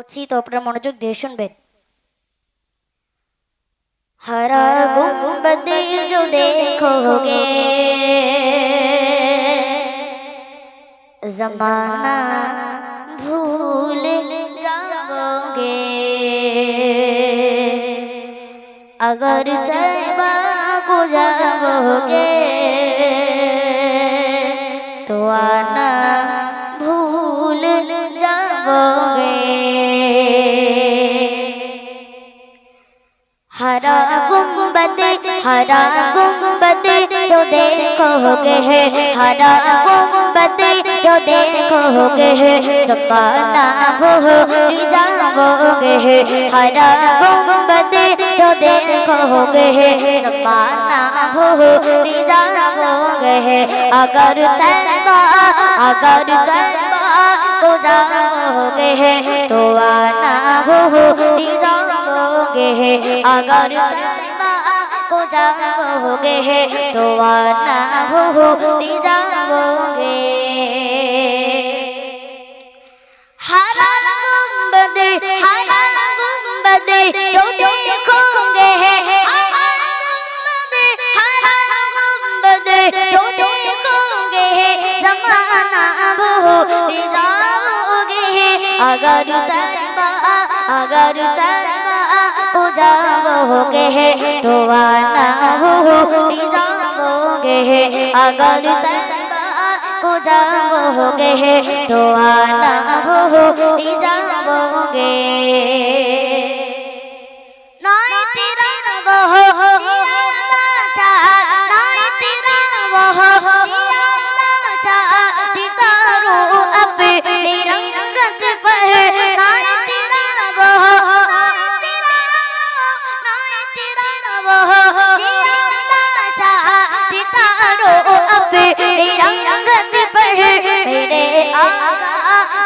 করছি তো আপনারা মনোযোগ দিয়ে শুনবেন हरा गुम्बद जो देखोगे जमाना भूल जाओगे अगर तैबा को जाओगे हरा गुम्बद जो देखोगे है हरा गुम्बद जो देखोगे है जमाना भूल जाओगे है हरा गुम्बद जो देखोगे है जमाना भूल जाओगे है अगर तैबा अगर तैबा को जाओगे है तो आना भूल जाओगे है अगर तैबा को जाओगे है तो आना भूल जाओगे हरा गुम्बद हरा गुम्बद जो देखोगे है हरा गुम्बद हरा गुम्बद जो देखोगे है जमाना भूल जाओगे है अगर तैबा अगर तैबा हो जाओगे है तो आना भूल जाओगे है अगर तैबा हो जाओगे है तो आना भूल जाओगे नाय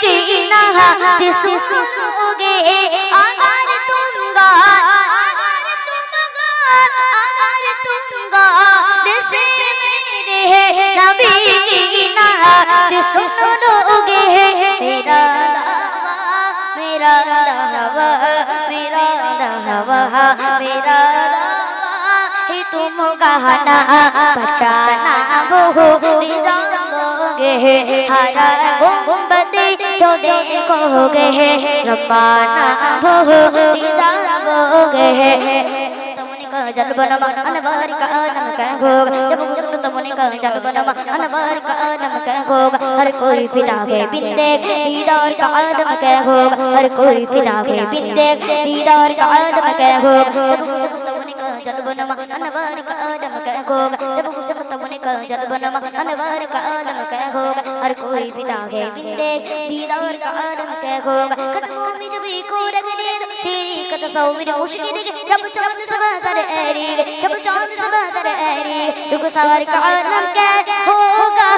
दीना दिस होगे अगर तुम गा अगर तुम गा अगर तुम गा जैसे मेरे नबी की नात सुनोगे मेरा मेरा दावा मेरा दावा, मेरा ही तुम गाना बचाना वो ले जाओगे, हरा जो देखोगे जमाना भूल जाओगे तमुनि जल बनम अनवार का नम कह भोग। जब सुन तमुनि का जल बनम का नम कह भोग। हर कोई पिता के बिंदे, दीदार का कह भोग। हर कोई पिता के बिंदे, दीदार का कह भोग। जब جلبنما انوار کا عالم کا ہوگا جب مجھ متمن کا جلبنما انوار کا عالم کا ہوگا ہر کوئی پتا ہے بندے دیدار کا عالم کا ہوگا قدموں میں جب کو رگنے دو چیری کا تصور میرا مشکل ہے جب چاند سبا در ایری جب چاند سبا در ایری رخ سوار کا عالم کا ہوگا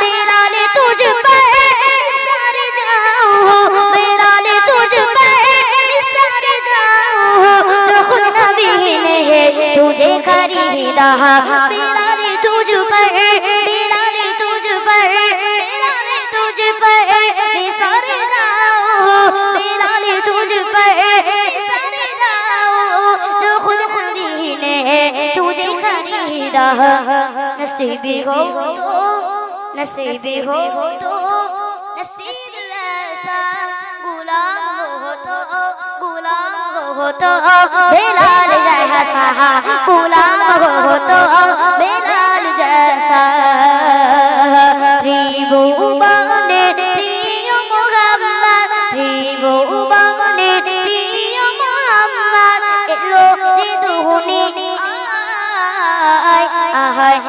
بلال تجھ پر سر جاؤں तुझे खरीदा मेरा ले तुझ पर मेरा ले तुझ पर मेरा ले तुझ पर सर जाऊं मेरा ले तुझ पर सर जाऊं जो खुद नबी ने तुझे खरीदा नसीबी हो तो नसीबी हो तो नसीब ऐसा गुलाम हो तो गुलाम হতো বেলাল জহসা গুলাম হতো বেলাল জহসা ত্রিভুবনে প্রিয় মোহাম্মদ ত্রিভুবনে প্রিয় মোহাম্মদ, এলো রে দুহুনি আয়, আহায়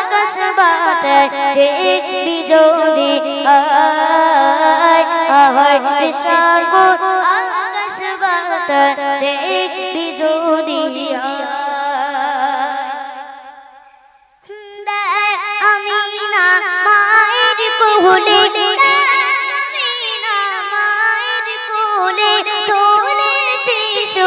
আকাশ বাতে রে বিজোদি আয়, আহায় দেখবি যদি আমি না মায়ের মায়ের কোলে তোলে শিশু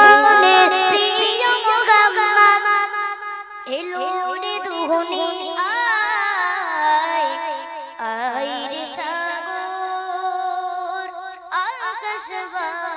是否